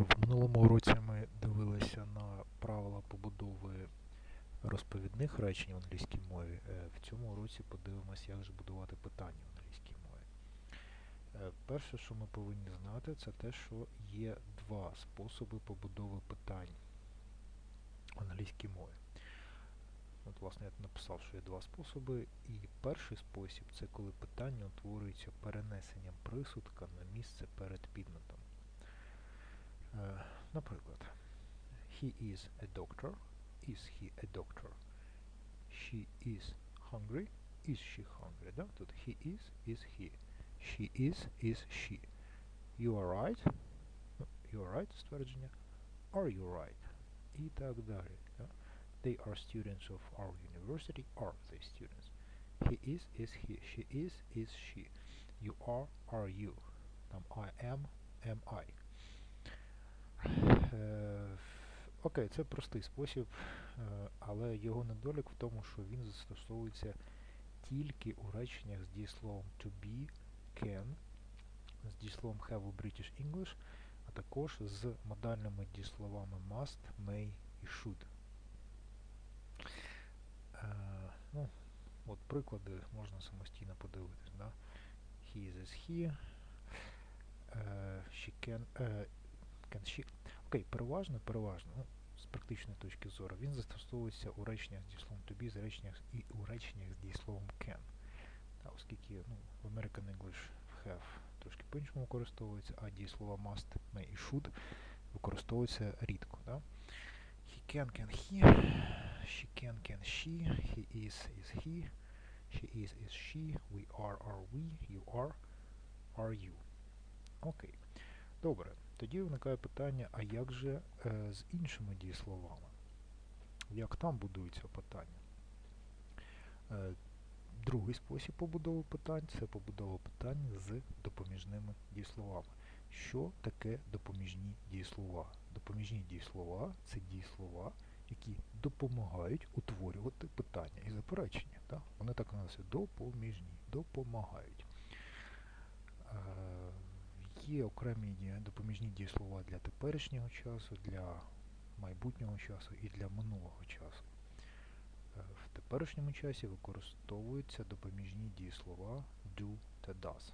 В минулому уроці ми дивилися на правила побудови розповідних речень в англійській мові. Е, В цьому уроці подивимось, як же будувати питання в англійській мові. Е, Перше, що ми повинні знати, це те, що є два способи побудови питань в англійській мові. От, власне, я написав, що є два способи. І перший спосіб це коли питання утворюється перенесенням присудка на місце перед підметом. Е, Наприклад, he is a doctor. Is he a doctor? She is hungry. Is she hungry? Да? Тут he is, is he. She is, is she. You are right. Ну, You are right, ствердження. Are you right? І так далі. Да? They are students of our university. Are they students? He is, is he. She is, is she. You are, are you. Там I am, am I. Окей, це простий спосіб, е, але його недолік в тому, що він застосовується тільки у реченнях з дієсловом to be, can, з дієсловом have у British English, а також з модальними дієсловами must, may і should. Е, ну, от приклади можна самостійно подивитись. Да? He is he. е, she can, е, can she. Окей, переважно, переважно, ну, з практичної точки зору, він застосовується у реченнях з дієсловом to be, з реченнях і у реченнях з дієсловом can. Та, оскільки ну, в American English have трошки по-іншому використовується, а дієслова must, may і should використовуються рідко. Да? He can, can he, she can, can she, he is, is he, she is, is she, we are, are we, you are, are you. Окей. Добре. Тоді виникає питання, а як же е, з іншими дієсловами? Як там будується питання? Е, другий спосіб побудови питань це побудова питань з допоміжними дієсловами. Що таке допоміжні дієслова? Допоміжні дієслова це дієслова, які допомагають утворювати питання і заперечення. Так? Вони так називаються допоміжні, допомагають. Е, Є окремі допоміжні дієслова для теперішнього часу, для майбутнього часу і для минулого часу. Е, В теперішньому часі використовуються допоміжні дієслова do та does.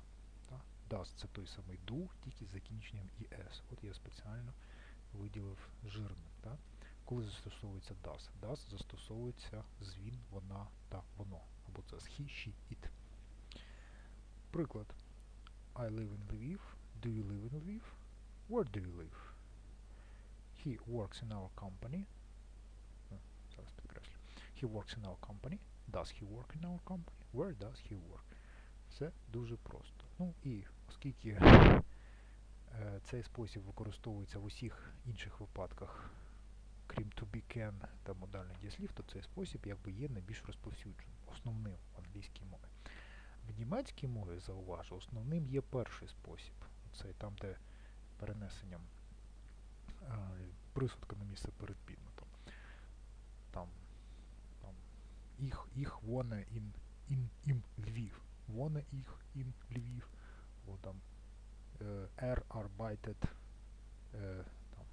Does це той самий do, тільки з закінченням «es». От я спеціально виділив жирним. Коли застосовується does? Does застосовується з він, вона та воно. Або це з he, she, it. Приклад. I live in Lviv. Do you live in Lviv? Where do you live? He works in our company. Е, Зараз підкреслю. He works in our company. Does he work in our company? Where does he work? Все дуже просто. Ну і оскільки е, цей спосіб використовується в усіх інших випадках, крім to be can та модальних дієслів, то цей спосіб якби є найбільш розповсюдженим, основним в англійській мові. В німецькій мові, зауважу, основним є перший спосіб. Це там, де перенесенням е, присудка на місце перед підметом. Там, там їх, їх воне ін, ін, ім Львів. Воне їх ін Львів. Або там е, er arbeitet е, там,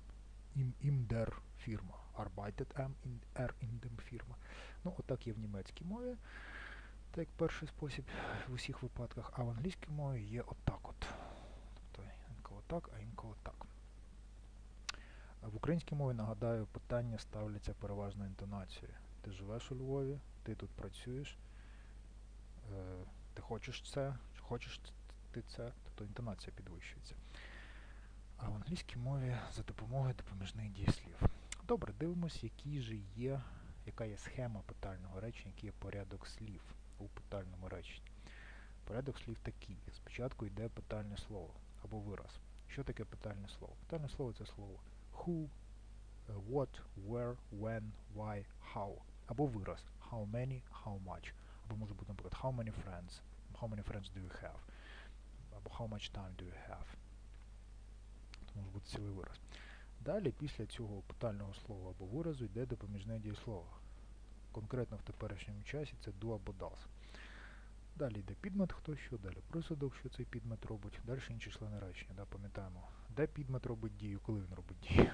im, im der фірма. Arbeitet am in, er in dem фірма. Ну, отак є в німецькій мові. Так як перший спосіб в усіх випадках, а в англійській мові є отак от. Так, а інколи так. В українській мові, нагадаю, питання ставляться переважно інтонацією. Ти живеш у Львові, ти тут працюєш, е, ти хочеш це, чи хочеш ти це, тобто інтонація підвищується. А в англійській мові за допомогою допоміжних дієслів. Добре, дивимося, які же є, яка є схема питального речення, який є порядок слів у питальному реченні. Порядок слів такий. Спочатку йде питальне слово або вираз. Що таке питальне слово? Питальне слово це слово who, what, where, when, why, how. Або вираз how many, how much. Або може бути, наприклад, how many friends, how many friends do you have? Або how much time do you have? Це може бути цілий вираз. Далі після цього питального слова або виразу йде допоміжне дієслово. Конкретно в теперішньому часі це do або does. Далі йде підмет, хто що, далі присудок, що цей підмет робить, далі інші члени речення. Да, пам'ятаємо Де підмет робить дію, коли він робить дію?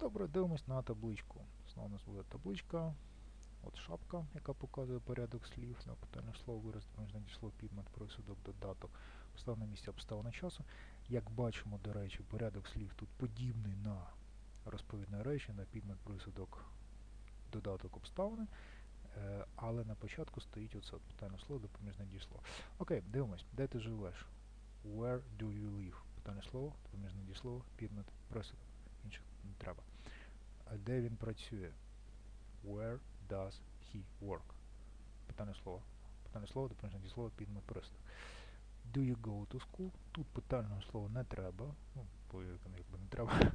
Добре, дивимось на табличку. Знову у нас буде табличка. От шапка, яка показує порядок слів, на питання слово вираз, допоміжне дієслово, підмет, присудок, додаток, обставина місця, обставина часу. Як бачимо, до речі, порядок слів тут подібний на розповідне речення, підмет, присудок, додаток, обставини. Е, але на початку стоїть оце питання слово, допоміжне дієслово. Окей, дивимось, де ти живеш? Where do you live? Питання слово, допоміжне дієслово, підмет, присудок. Інших не треба. А де він працює? Where does he work? Питання слова. Питання слова, допоміжне дієслово, підмет, присудок. Do you go to school? Тут питального слова не треба. Ну, якби не треба.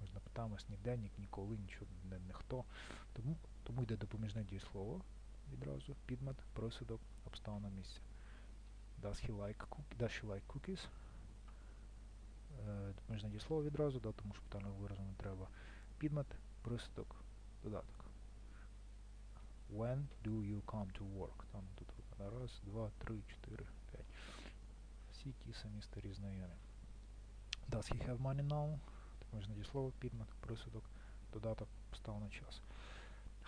Ми ж не питаємось ніде, ні, ніколи, нічого, не, ніхто. Тому, тому йде допоміжне дієслово відразу, підмет, присудок, обставина місця. Does he like cookies? Does she like cookies? Е, допоміжне дієслово відразу, да, тому що питального виразу не треба. Підмет, присудок, додаток. When do you come to work? Там тут раз, два, три, чотири, п'ять. Всі ті самі старі знайомі. Does he have money now? Допоміжне дієслово, підмет, присудок, додаток, обставина час.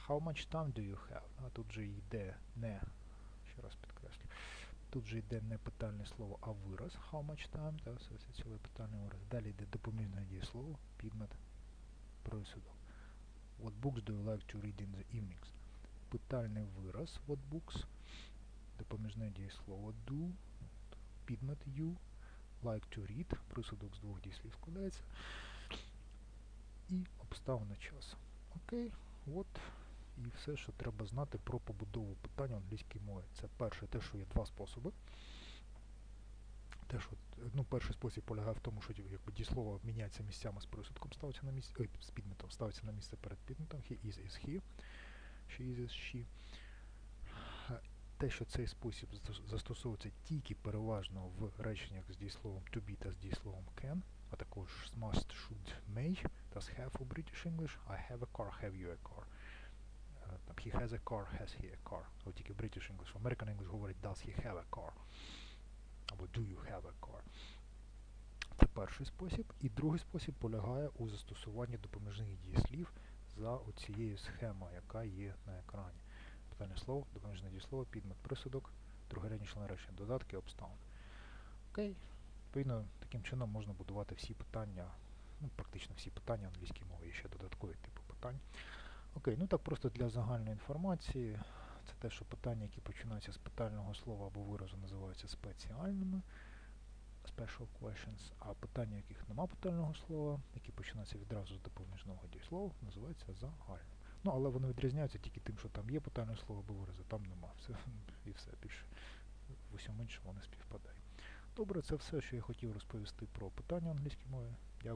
How much time do you have? А тут же йде не, ще раз підкреслю, тут же йде не питальне слово, а вираз. How much time? Та, це цілий питальний вираз. Далі йде допоміжне дієслово, підмет, присудок. What books do you like to read in the evenings? Питальний вираз what books, допоміжне дієслово do, підмет you, like to read, присудок з двох дієслів складається, і обставина часу. Окей, от і все, що треба знати про побудову питання англійській мові. Це перше, те, що є два способи. Те, що, ну, перший спосіб полягає в тому, що якби дієслово міняється місцями з присудком, ставиться на місце, з підметом, ставиться на місце перед підметом, he is, is he, she is, is she. Те, що цей спосіб застосовується тільки переважно в реченнях з дієсловом to be та з дієсловом can, а також must, should, may, does have у British English, I have a car, have you a car. Там, he has a car, has he a car. От тільки British English, в American English говорить does he have a car. Або do you have a car. Це перший спосіб. І другий спосіб полягає у застосуванні допоміжних дієслів за оцією схемою, яка є на екрані. Питання слово, допоміжне дієслово, підмет присудок, другорядні члени речення, додатки, обставини. Окей. Відповідно, таким чином можна будувати всі питання, ну, практично всі питання англійської мови, є ще додаткові типи питань. Окей, ну так просто для загальної інформації. Це те, що питання, які починаються з питального слова або виразу, називаються спеціальними special questions, а питання, яких нема питального слова, які починаються відразу з допоміжного дієслова, називаються загальним. Ну, але вони відрізняються тільки тим, що там є питальне слово або вирази, там нема. Все, і все більше. В усьому іншому вони співпадають. Добре, це все, що я хотів розповісти про питання англійської мови. Yeah,